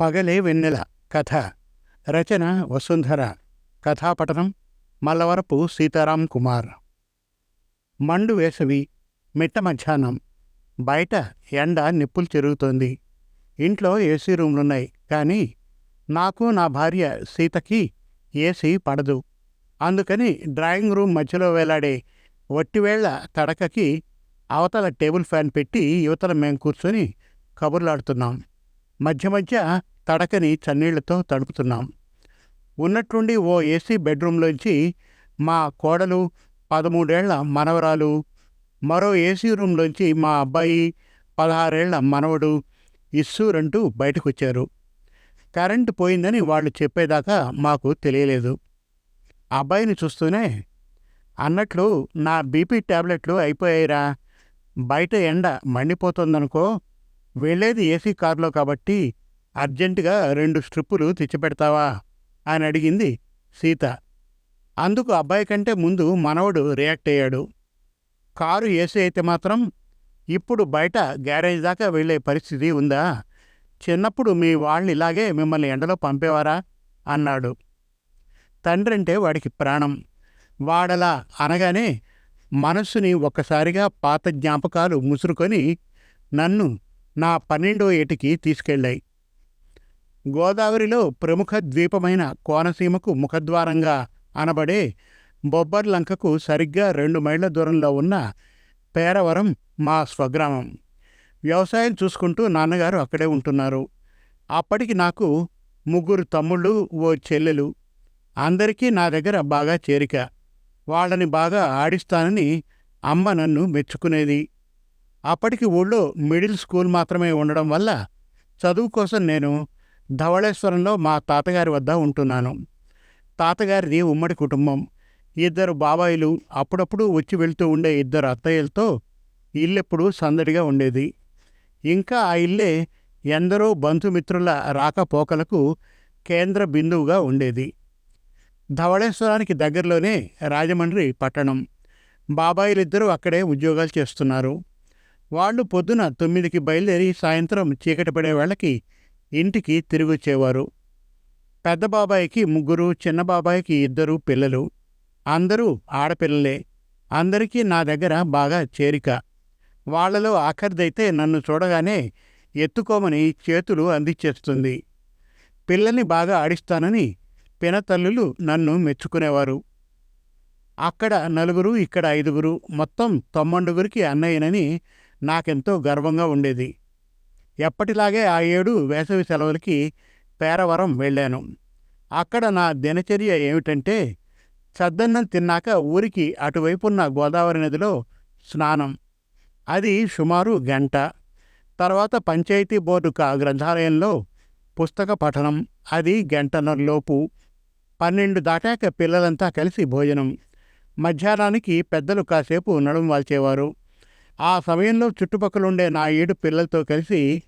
పగలే వెన్నెల కథ. రచన వసుంధర. కథాపఠనం మల్లవరపు సీతారాం కుమార్. మండు వేసవి మిట్ట మధ్యాహ్నం. బయట ఎండ నిప్పులు చెరుగుతోంది. ఇంట్లో ఏసీ రూమ్లున్నాయి కానీ నాకు నా భార్య సీతకి ఏసీ పడదు. అందుకని డ్రాయింగ్ రూమ్ మధ్యలో వేలాడే వట్టివేళ్ళ తడకకి అవతల టేబుల్ ఫ్యాన్ పెట్టి యువతల మేం కూర్చొని కబుర్లాడుతున్నాం. మధ్య మధ్య తడకని చన్నీళ్ళతో తడుపుతున్నాం. ఉన్నట్టుండి ఓ ఏసీ బెడ్రూమ్లోంచి మా కోడలు పదమూడేళ్ళ మనవరాలు మరో ఏసీ రూమ్లోంచి మా అబ్బాయి పదహారేళ్ళ మనవడు ఇస్సూరంటూ బయటకొచ్చారు. కరెంటు పోయిందని వాళ్ళు చెప్పేదాకా మాకు తెలియలేదు. అబ్బాయిని చూస్తూనే అన్నట్లు నా బీపీ టాబ్లెట్లు అయిపోయాయిరా. బయట ఎండ మండిపోతుందనుకో వెళ్ళేది ఏసీ కారులో కాబట్టి అర్జెంటుగా రెండు స్ట్రిప్పులు తెచ్చిపెడతావా? అని అడిగింది సీత. అందుకు అబ్బాయి కంటే ముందు మనవడు రియాక్ట్ అయ్యాడు. కారు ఏసీ అయితే మాత్రం ఇప్పుడు బయట గ్యారేజ్ దాకా వెళ్ళే పరిస్థితి ఉందా? చిన్నప్పుడు మీ వాళ్ళు ఇలాగే మిమ్మల్ని ఎండలో పంపేవారా? అన్నాడు. తండ్రి అంటే వాడికి ప్రాణం. వాడలా అనగానే మనస్సుని ఒక్కసారిగా పాత జ్ఞాపకాలు ముసురుకొని నన్ను నా పన్నెండో ఏటికి తీసుకెళ్ళాయి. గోదావరిలో ప్రముఖ ద్వీపమైన కోనసీమకు ముఖద్వారంగా అనబడే బొబ్బర్లంకకు సరిగ్గా రెండు మైళ్ళ దూరంలో ఉన్న పేరవరం మా స్వగ్రామం. వ్యవసాయం చూసుకుంటూ నాన్నగారు అక్కడే ఉంటున్నారు. అప్పటికి నాకు ముగ్గురు తమ్ముళ్ళు ఓ చెల్లెలు. అందరికీ నా దగ్గర బాగా చేరిక. వాళ్ళని బాగా ఆడిస్తానని అమ్మ నన్ను మెచ్చుకునేది. అప్పటికి ఊళ్ళో మిడిల్ స్కూల్ మాత్రమే ఉండడం వల్ల చదువు కోసం నేను ధవళేశ్వరంలో మా తాతగారి వద్ద ఉంటున్నాను. తాతగారిది ఉమ్మడి కుటుంబం. ఇద్దరు బాబాయిలు అప్పుడప్పుడు వచ్చి వెళ్తూ ఉండే ఇద్దరు అత్తయ్యలతో ఇల్లెప్పుడు సందడిగా ఉండేది. ఇంకా ఆ ఇల్లే ఎందరో బంధుమిత్రుల రాకపోకలకు కేంద్ర బిందువుగా ఉండేది. ధవళేశ్వరానికి దగ్గరలోనే రాజమండ్రి పట్టణం. బాబాయిలిద్దరూ అక్కడే ఉద్యోగాలు చేస్తున్నారు. వాళ్ళు పొద్దున తొమ్మిదికి బయలుదేరి సాయంత్రం చీకటి పడే వాళ్ళకి ఇంటికి తిరిగి వచ్చేవారు. పెద్ద బాబాయికి ముగ్గురు చిన్న బాబాయికి ఇద్దరు పిల్లలు. అందరూ ఆడపిల్లలే. అందరికీ నా దగ్గర బాగా చేరిక. వాళ్ళలో ఆఖరిదైతే నన్ను చూడగానే ఎత్తుకోమని చేతులు అందించేస్తుంది. పిల్లల్ని బాగా ఆడిస్తానని పినతల్లులు నన్ను మెచ్చుకునేవారు. అక్కడ నలుగురు ఇక్కడ ఐదుగురు మొత్తం తొమ్మండుగురికి అన్నయ్యనని నాకెంతో గర్వంగా ఉండేది. ఎప్పటిలాగే ఆ ఏడు వేసవి సెలవులకి పేరవరం వెళ్ళాను. అక్కడ నా దినచర్య ఏమిటంటే చద్దన్నం తిన్నాక ఊరికి అటువైపున్న గోదావరి నదిలో స్నానం. అది సుమారు గంట. తర్వాత పంచాయతీ బోర్డు కా గ్రంథాలయంలో పుస్తక పఠనం. అది గంటన్నరలోపు పన్నెండు దాటాక పిల్లలంతా కలిసి భోజనం. మధ్యాహ్నానికి పెద్దలు కాసేపు నడుము వాల్చేవారు. ఆ సమయంలో చుట్టుపక్కలుండే నా ఏడు పిల్లలతో కలిసి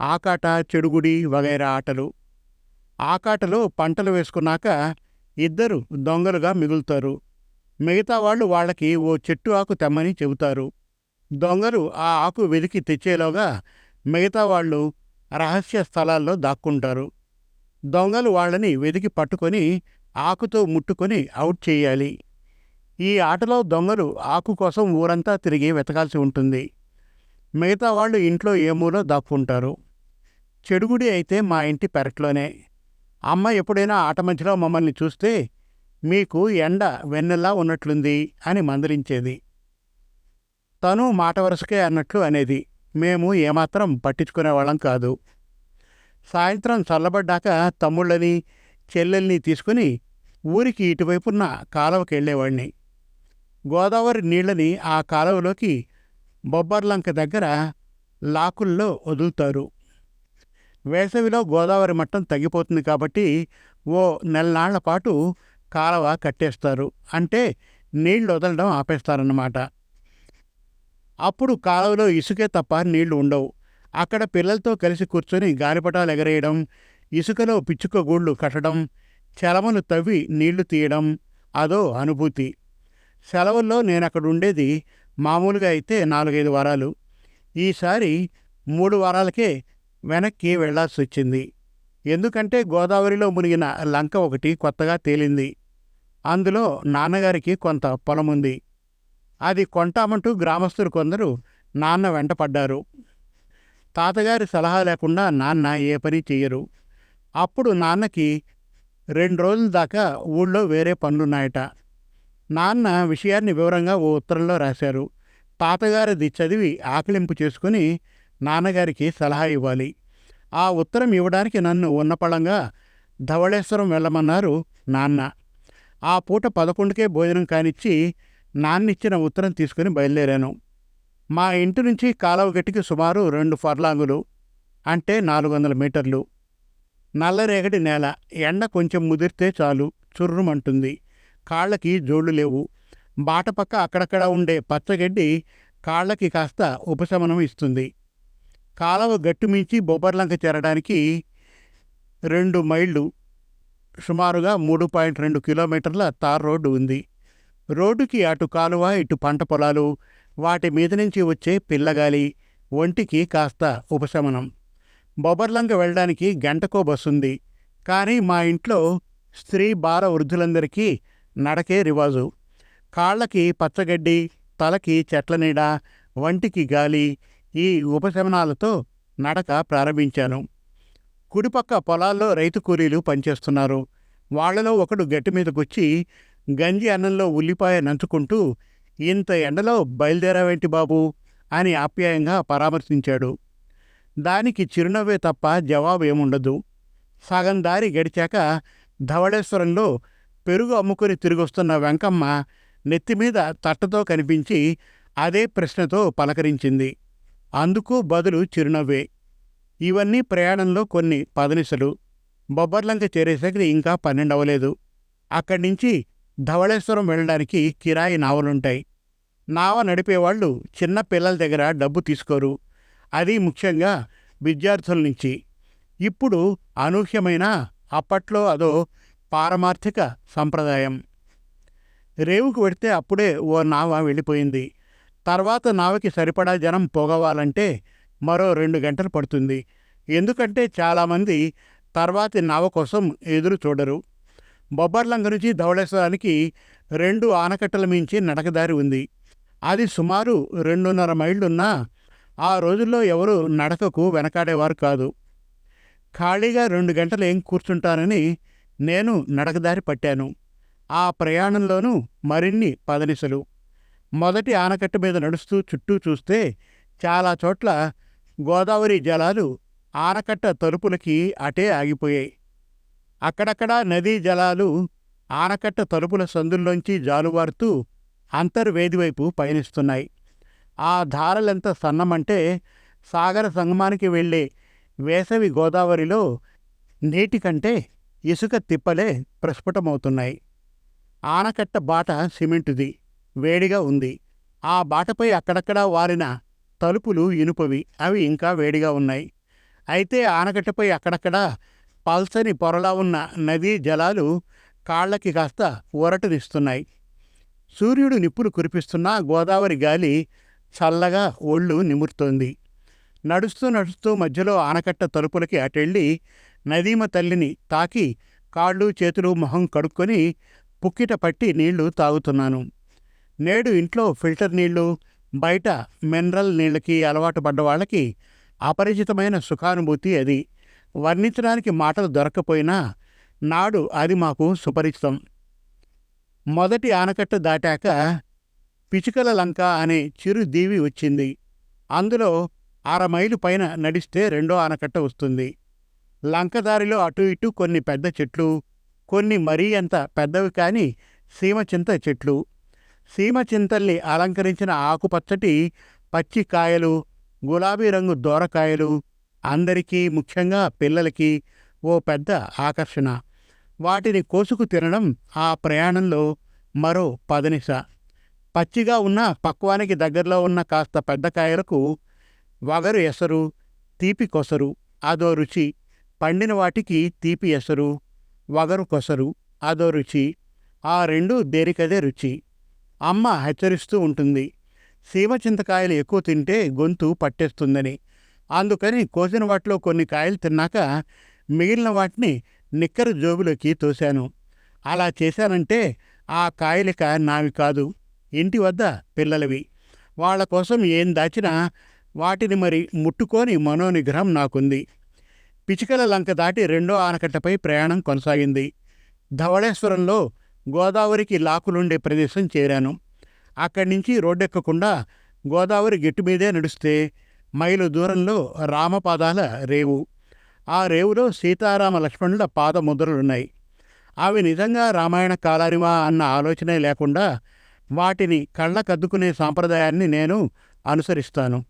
ఆకాట చెడుగుడి వగైరా ఆటలు. ఆకాటలో పంటలు వేసుకున్నాక ఇద్దరు దొంగలుగా మిగులుతారు. మిగతా వాళ్ళు వాళ్ళకి ఓ చెట్టు ఆకు తెమ్మని చెబుతారు. దొంగలు ఆ ఆకు వెలికి తెచ్చేలోగా మిగతా వాళ్ళు రహస్య స్థలాల్లో దాక్కుంటారు. దొంగలు వాళ్ళని వెతికి పట్టుకొని ఆకుతో ముట్టుకొని అవుట్ చేయాలి. ఈ ఆటలో దొంగలు ఆకు కోసం ఊరంతా తిరిగి వెతకాల్సి ఉంటుంది. మిగతా వాళ్ళు ఇంట్లో ఏమూలో దాక్కుంటారు? చెడుగుడి అయితే మా ఇంటి పెరట్లోనే. అమ్మ ఎప్పుడైనా ఆట మధ్యలో మమ్మల్ని చూస్తే మీకు ఎండ వెన్నెల్లా ఉన్నట్లుంది అని మందలించేది. తను మాట వరుసకే అన్నట్లు అనేది మేము ఏమాత్రం పట్టించుకునేవాళ్ళం కాదు. సాయంత్రం చల్లబడ్డాక తమ్ముళ్ళని చెల్లెల్ని తీసుకుని ఊరికి ఇటువైపున్న కాలువకి వెళ్ళేవాడిని గోదావరి నీళ్ళని ఆ కాలువలోకి బొబ్బర్లంక దగ్గర లాకుల్లో వదులుతారు. వేసవిలో గోదావరి మట్టం తగ్గిపోతుంది కాబట్టి ఓ నెలనాళ్ళ పాటు కాలవ కట్టేస్తారు. అంటే నీళ్ళు వదలడం ఆపేస్తారన్నమాట. అప్పుడు కాలువలో ఇసుకే తప్ప నీళ్ళు ఉండవు. అక్కడ పిల్లలతో కలిసి కూర్చొని గాలిపటాలు ఎగరేయడం ఇసుకలో పిచ్చుక గూళ్ళు కట్టడం చలమలు తవ్వి నీళ్ళు తీయడం అదో అనుభూతి. సెలవుల్లో నేను అక్కడ ఉండేది మామూలుగా అయితే నాలుగైదు వారాలు. ఈసారి మూడు వారాలకే వెనక్కి వెళ్ళాల్సి వచ్చింది ఎందుకంటే గోదావరిలో మునిగిన లంక ఒకటి కొత్తగా తేలింది. అందులో నాన్నగారికి కొంత పొలం ఉంది అది కొంటామంటూ గ్రామస్తులు కొందరు నాన్న వెంట పడ్డారు. తాతగారి సలహా లేకుండా నాన్న ఏ పని చెయ్యరు. అప్పుడు నాన్నకి రెండు రోజుల దాకా ఊళ్ళో వేరే పనులున్నాయట. నాన్న విషయాన్ని వివరంగా ఓ ఉత్తరంలో రాశారు. తాతగారిది చదివి ఆకలింపు చేసుకుని నాన్నగారికి సలహా ఇవ్వాలి. ఆ ఉత్తరం ఇవ్వడానికి నన్ను ఉన్నపళంగా ధవళేశ్వరం వెళ్ళమన్నారు నాన్న. ఆ పూట పదకొండుకే భోజనం కానిచ్చి నాన్నిచ్చిన ఉత్తరం తీసుకుని బయలుదేరాను. మా ఇంటి నుంచి కాలువ గట్టికి సుమారు రెండు ఫర్లాంగులు అంటే నాలుగు వందల మీటర్లు. నల్లరేగడి నేల ఎండ కొంచెం ముదిరితే చాలు చుర్రుమంటుంది. కాళ్ళకి జోళ్ళు లేవు. బాటపక్క అక్కడక్కడ ఉండే పచ్చగడ్డి కాళ్ళకి కాస్త ఉపశమనం ఇస్తుంది. కాలవ గట్టు మించి బొబ్బర్లంక చేరడానికి రెండు మైళ్ళు సుమారుగా మూడు పాయింట్ రెండు కిలోమీటర్ల తార్ రోడ్డు ఉంది. రోడ్డుకి అటు కాలువ ఇటు పంట పొలాలు వాటి మీద నుంచి వచ్చే పిల్లగాలి ఒంటికి కాస్త ఉపశమనం. బొబ్బర్లంక వెళ్ళడానికి గంటకో బస్సుంది. కానీ మా ఇంట్లో స్త్రీ బాల వృద్ధులందరికీ నడకే రివాజు. కాళ్ళకి పచ్చగడ్డి తలకి చెట్ల నీడ వంటికి గాలి ఈ ఉపశమనాలతో నడక ప్రారంభించాను. కుడిపక్క పొలాల్లో రైతు కూలీలు పనిచేస్తున్నారు. వాళ్ళలో ఒకడు గట్టి మీదకొచ్చి గంజి అన్నంలో ఉల్లిపాయ నంచుకుంటూ ఇంత ఎండలో బయలుదేరావేంటి బాబు? అని ఆప్యాయంగా పరామర్శించాడు. దానికి చిరునవ్వే తప్ప జవాబు ఏముండదు. సగం దారి గడిచాక ధవళేశ్వరంలో పెరుగు అమ్ముకుని తిరిగొస్తున్న వెంకమ్మ నెత్తిమీద తట్టతో కనిపించి అదే ప్రశ్నతో పలకరించింది. అందుకు బదులు చిరునవ్వే. ఇవన్నీ ప్రయాణంలో కొన్ని పదనిసలు. బొబ్బర్లంక చేరేసరికి ఇంకా పన్నెండవలేదు. అక్కడి నుంచి ధవళేశ్వరం వెళ్ళడానికి కిరాయి నావలుంటాయి. నావ నడిపేవాళ్ళు చిన్న పిల్లల దగ్గర డబ్బు తీసుకోరు. అది ముఖ్యంగా విద్యార్థుల నుంచి. ఇప్పుడు అనూహ్యమైన అప్పట్లో అదో పారమార్థిక సంప్రదాయం. రేవుకు వెడితే అప్పుడే ఓ నావ వెళ్ళిపోయింది. తర్వాత నావకి సరిపడా జనం పోగవాలంటే మరో రెండు గంటలు పడుతుంది. ఎందుకంటే చాలామంది తర్వాతి నావ కోసం ఎదురు చూడరు. బొబ్బర్లంగ నుంచి ధవళేశ్వరానికి రెండు ఆనకట్టల మించి నడకదారి ఉంది. అది సుమారు రెండున్నర మైళ్ళున్నా ఆ రోజుల్లో ఎవరు నడకకు వెనకాడేవారు కాదు. ఖాళీగా రెండు గంటలు ఏం కూర్చుంటానని నేను నడకదారి పట్టాను. ఆ ప్రయాణంలోనూ మరిన్ని పదనిసలు. మొదటి ఆనకట్ట మీద నడుస్తూ చుట్టూ చూస్తే చాలా చోట్ల గోదావరి జలాలు ఆనకట్ట తలుపులకి అటే ఆగిపోయాయి. అక్కడక్కడ నదీ జలాలు ఆనకట్ట తలుపుల సందుల్లోంచి జాలువారుతూ అంతర్వేది వైపు పయనిస్తున్నాయి. ఆ ధారలెంత సన్నమంటే సాగర సంగమానికి వెళ్ళే వేసవి గోదావరిలో నీటి కంటే ఇసుక తిప్పలే ప్రస్ఫుటమవుతున్నాయి. ఆనకట్ట బాట సిమెంటుది వేడిగా ఉంది. ఆ బాటపై అక్కడక్కడా వారిన తలుపులు ఇనుపవి అవి ఇంకా వేడిగా ఉన్నాయి. అయితే ఆనకట్టపై అక్కడక్కడా పల్సని పొరలా ఉన్న నదీ జలాలు కాళ్ళకి కాస్త ఊరటనిస్తున్నాయి. సూర్యుడు నిప్పులు కురిపిస్తున్నా గోదావరి గాలి చల్లగా ఒళ్ళు నిమురుతోంది. నడుస్తూ నడుస్తూ మధ్యలో ఆనకట్ట తలుపులకి అటెళ్ళి నదీమ తల్లిని తాకి కాళ్ళు చేతులు మొహం కడుక్కొని పుక్కిట పట్టి నీళ్ళు తాగుతున్నాను. నేడు ఇంట్లో ఫిల్టర్ నీళ్ళు బయట మినరల్ నీళ్ళకి అలవాటు పడ్డ వాళ్ళకి అపరిచితమైన సుఖానుభూతి అది. వర్ణించడానికి మాటలు దొరకపోయినా నాడు అది మాకు సుపరిచితం. మొదటి ఆనకట్ట దాటాక పిచుకల లంక అనే చిరు దీవి వచ్చింది. అందులో అర మైలు పైన నడిస్తే రెండో ఆనకట్ట వస్తుంది. లంకదారిలో అటు ఇటు కొన్ని పెద్ద చెట్లు కొన్ని మరీ అంత పెద్దవి కాని సీమచింత చెట్లు. సీమచింతల్ని అలంకరించిన ఆకుపచ్చటి పచ్చి కాయలు గులాబీ రంగు దోరకాయలు అందరికీ ముఖ్యంగా పిల్లలకి ఓ పెద్ద ఆకర్షణ. వాటిని కోసుకు తినడం ఆ ప్రయాణంలో మరో పదనిస. పచ్చిగా ఉన్న పక్వానికి దగ్గరలో ఉన్న కాస్త పెద్ద కాయలకు వగరు ఎసరు తీపి కొసరు అదో రుచి. పండిన వాటికి తీపి ఎసరు వగరు కొసరు అదో రుచి ఆ రెండు దేనికదే రుచి. అమ్మ హెచ్చరిస్తూ ఉంటుంది సీమ చింతకాయలు ఎక్కువ తింటే గొంతు పట్టేస్తుందని. అందుకని కోసిన వాటిలో కొన్ని కాయలు తిన్నాక మిగిలిన వాటిని నిక్కరు జోబులోకి తోశాను అలా చేశానంటే ఆ కాయలిక నావి కాదు ఇంటి వద్ద పిల్లలవి. వాళ్ళ కోసం ఏం దాచినా వాటిని మరి ముట్టుకొని మనోనిగ్రహం నాకుంది. పిచికల లంక దాటి రెండో ఆనకట్టపై ప్రయాణం కొనసాగింది. ధవళేశ్వరంలో గోదావరికి లాకులుండే ప్రదేశం చేరాను. అక్కడి నుంచి రోడ్డెక్కకుండా గోదావరి గెట్టు మీదే నడిస్తే మైలు దూరంలో రామపాదాల రేవు. ఆ రేవులో సీతారామ లక్ష్మణుల పాదముద్రలున్నాయి అవి నిజంగా రామాయణ కాలారిమా అన్న ఆలోచనే లేకుండా వాటిని కళ్ళకద్దుకునే సాంప్రదాయాన్ని నేను అనుసరిస్తాను.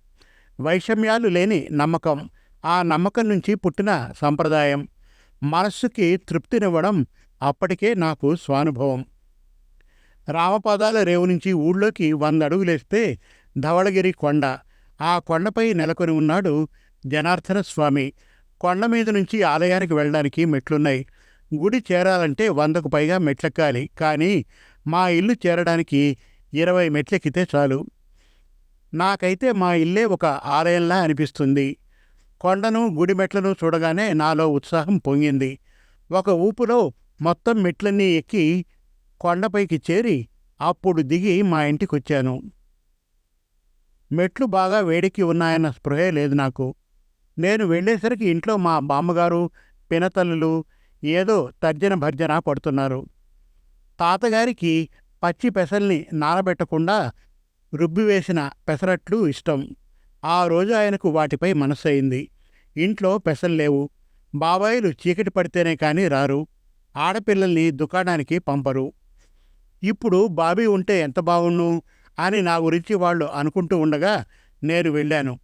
వైషమ్యాలు లేని నమ్మకం. ఆ నమ్మకం నుంచి పుట్టిన సంప్రదాయం. మనస్సుకి తృప్తినివ్వడం అప్పటికే నాకు స్వానుభవం. రామపాదాల రేవు నుంచి ఊళ్ళోకి వంద అడుగులేస్తే ధవళగిరి కొండ. ఆ కొండపై నెలకొని ఉన్నాడు జనార్దన స్వామి. కొండ మీద నుంచి ఆలయానికి వెళ్ళడానికి మెట్లున్నాయి. గుడి చేరాలంటే వందకు పైగా మెట్లెక్కాలి. కానీ మా ఇల్లు చేరడానికి ఇరవై మెట్లెక్కితే చాలు. నాకైతే మా ఇల్లే ఒక ఆలయంలా అనిపిస్తుంది. కొండను గుడి మెట్లను చూడగానే నాలో ఉత్సాహం పొంగింది. ఒక ఊపులో మొత్తం మెట్లన్నీ ఎక్కి కొండపైకి చేరి అప్పుడు దిగి మా ఇంటికొచ్చాను. మెట్లు బాగా వేడికి ఉన్నాయన్న స్పృహే లేదు నాకు. నేను వెళ్ళేసరికి ఇంట్లో మా బామ్మగారు పినతల్లులు ఏదో తర్జన భర్జన పడుతున్నారు. తాతగారికి పచ్చి పెసల్ని నానబెట్టకుండా రుబ్బివేసిన పెసరట్లు ఇష్టం. ఆ రోజు ఆయనకు వాటిపై మనస్సయింది ఇంట్లో పెసల్లేవు బాబాయిలు చీకటి పడితేనే కానీ రారు. ఆడపిల్లల్ని దుకాణానికి పంపరు. ఇప్పుడు బాబీ ఉంటే ఎంత బాగుండు? అని నా గురించి వాళ్ళు అనుకుంటూ ఉండగా నేను వెళ్ళాను.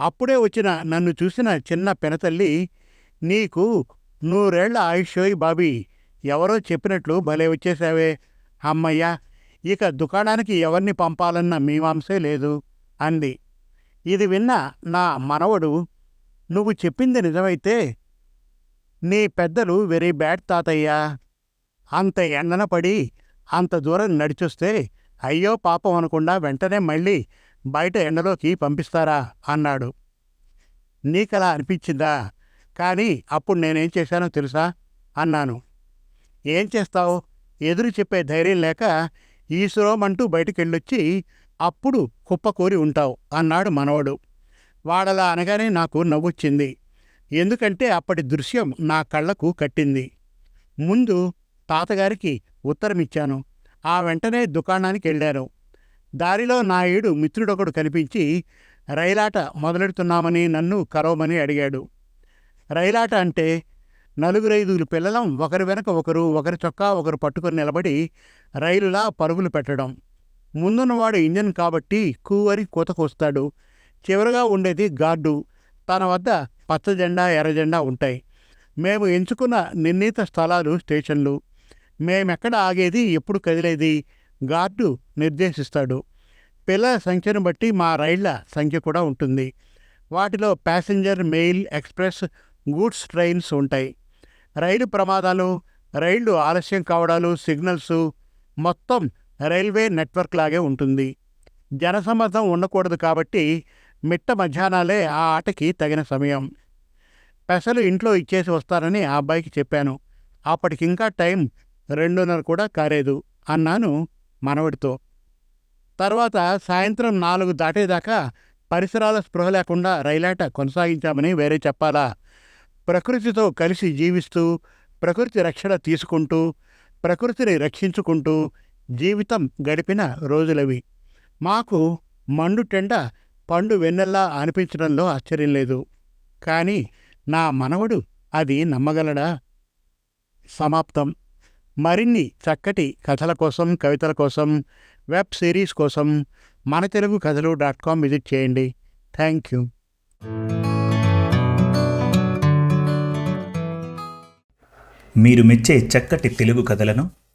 అప్పుడే వచ్చిన నన్ను చూసిన చిన్న పెనతల్లి నీకు నూరేళ్ళ ఆయుష్యోయ్ బాబీ ఎవరో చెప్పినట్లు భలే వచ్చేసావే అమ్మయ్యా ఇక దుకాణానికి ఎవరిని పంపాలన్న మీమాంసే లేదు అంది. ఇది విన్న నా మనవడు నువ్వు చెప్పింది నిజమైతే నీ పెద్దలు వెరీ బ్యాడ్ తాతయ్యా. అంత ఎండన పడి అంత దూరం నడిచొస్తే అయ్యో పాపం అనకుండా వెంటనే మళ్ళీ బయట ఎండలోకి పంపిస్తారా అన్నాడు. నీకలా అనిపించిందా? కానీ అప్పుడు నేనేం చేశానో తెలుసా? అన్నాను. ఏం చేస్తావు? ఎదురు చెప్పే ధైర్యం లేక ఈశ్వరోమంటూ బయటికెళ్ళొచ్చి అప్పుడు కుప్పకూరి ఉంటావు అన్నాడు మనవడు. వాడలా అనగానే నాకు నవ్వొచ్చింది. ఎందుకంటే అప్పటి దృశ్యం నా కళ్ళకు కట్టింది. ముందు తాతగారికి ఉత్తరమిచ్చాను. ఆ వెంటనే దుకాణానికి వెళ్ళాను. దారిలో నా ఏడు మిత్రుడొకడు కనిపించి రైలాట మొదలెడుతున్నామని నన్ను కరవమని అడిగాడు. రైలాట అంటే నలుగురైదుగురు పిల్లలం ఒకరి వెనక ఒకరు ఒకరి చొక్కా ఒకరు పట్టుకొని నిలబడి రైలులా పరుగులు పెట్టడం. ముందున్నవాడు ఇంజన్ కాబట్టి కూవరి కూతకొస్తాడు. చివరగా ఉండేది గార్డు తన వద్ద పచ్చ జెండా ఎర్ర జెండా ఉంటాయి. మేము ఎంచుకున్న నిర్ణీత స్థలాలు స్టేషన్లు. మేమెక్కడ ఆగేది ఎప్పుడు కదిలేది గార్డు నిర్దేశిస్తాడు. పిల్లల సంఖ్యను బట్టి మా రైళ్ళ సంఖ్య కూడా ఉంటుంది. వాటిలో passenger mail express goods trains ఉంటాయి. రైలు ప్రమాదాలు రైళ్ళు ఆలస్యం కావడాలు సిగ్నల్స్ మొత్తం రైల్వే నెట్వర్క్ లాగే ఉంటుంది. జనసమ్మతం ఉండకూడదు కాబట్టి మిట్ట మధ్యాహ్నాలే ఆ ఆటకి తగిన సమయం. పెసలు ఇంట్లో ఇచ్చేసి వస్తారని ఆ అబ్బాయికి చెప్పాను. అప్పటికింకా టైం రెండున్నర కూడా కాలేదు అన్నాను మనవడితో. తర్వాత సాయంత్రం నాలుగు దాటేదాకా పరిసరాల స్పృహ లేకుండా రైలాట కొనసాగించామని వేరే చెప్పాలా? ప్రకృతితో కలిసి జీవిస్తూ ప్రకృతి రక్షణ తీసుకుంటూ ప్రకృతిని రక్షించుకుంటూ జీవితం గడిపిన రోజులవి. మాకు మండుటెండ పండు వెన్నెల్లా అనిపించడంలో ఆశ్చర్యం లేదు. కానీ నా మనవడు అది నమ్మగలడా? సమాప్తం. మరిన్ని చక్కటి కథల కోసం కవితల కోసం వెబ్ సిరీస్ కోసం మన Telugu Kathalu dot com visit చేయండి. Thank you. మీరు మెచ్చే చక్కటి తెలుగు కథలను